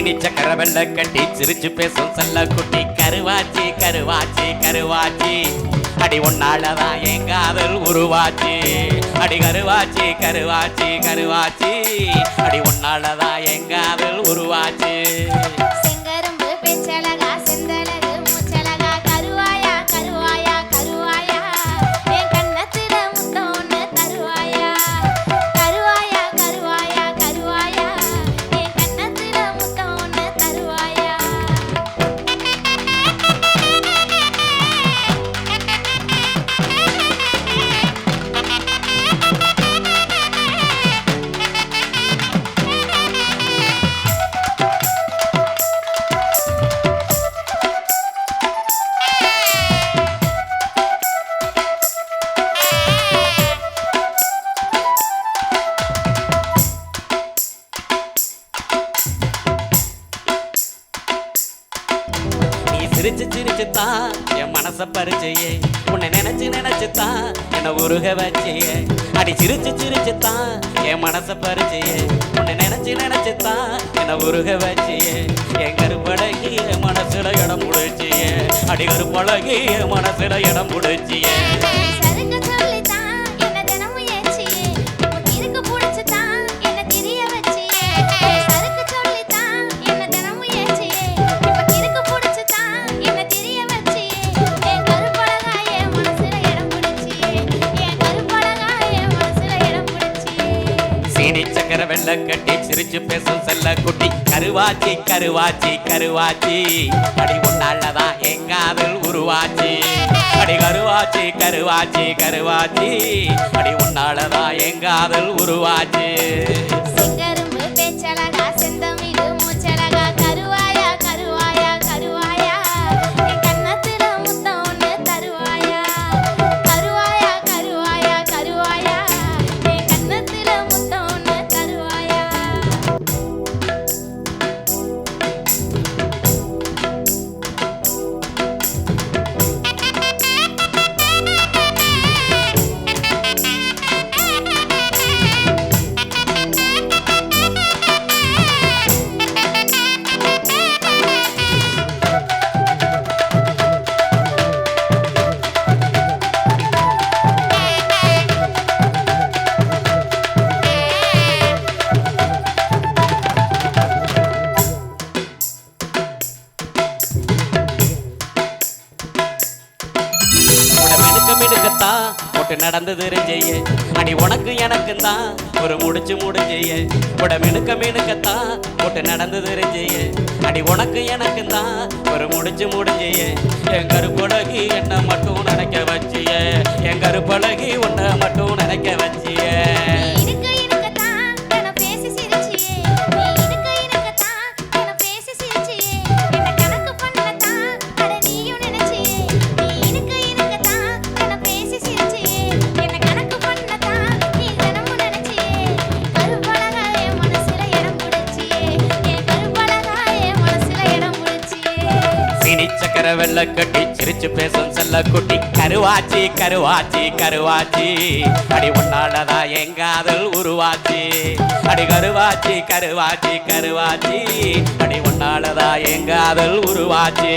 சக்கர வெள்ள கட்டி சிரிச்சு பேசும் செல்ல குட்டி கருவாச்சி கருவாச்சி கருவாச்சி. அடி ஒன்னாலதான் என் காதல் உருவாச்சு. அடி கருவாச்சி கருவாச்சி கருவாச்சி. அடி ஒன்னாலதான் என் காதல் உருவாச்சு. சிரிச்சு சிரிச்சு தான் என் மனசை பறிச்சையே. உன்னை நினைச்சு நினைச்சு தான் என்னை உருக வச்சையே. அடி சிரிச்சு சிரிச்சு தான் என் மனசை பறிச்சையே. உன்னை நினைச்சு நினைச்சு தான் என்னை உருக வச்சையே. என் கருப்பழகி மனசுல இடம் முடிச்சியே அடி கருப்பழகி மனசுல இடம் முடிச்சியே சக்கர கட்டி சிரிச்சு பேசும் செல்ல குட்டி. கருவாச்சி கருவாச்சி கருவாச்சி. அடி உன்னாலதான் என் உருவாச்சி. அடி கருவாச்சி கருவாச்சி கருவாச்சி. அடி உன்னாலதான் என் காதல் உருவாச்சி. மினுக்க போட்டு நடந்தது தெரிஞ்சையே அடி உனக்கு எனக்கு தான். ஒரு முடிச்சு முடிஞ்சையே. உட மினுக்க மினுக்கத்தான் போட்டு நடந்தது தெரிஞ்சையே அடி உனக்கு எனக்கு தான். ஒரு முடிச்சு முடிஞ்சையே. என் கருப்பழகி என்ன மட்டும் நினைக்க வச்சியே. என் கருப்பழகி உன்னை மட்டும் நினைக்க வச்சியே. சீனி வெள்ள கட்டி சிரிச்சு பேசும் செல்ல குட்டி. கருவாச்சி கருவாச்சி கருவாச்சி. அடி உன்னாலதான் என் உருவாச்சி. அடி கருவாச்சி கருவாச்சி கருவாச்சி. அடி உன்னாலதான் என் உருவாச்சி.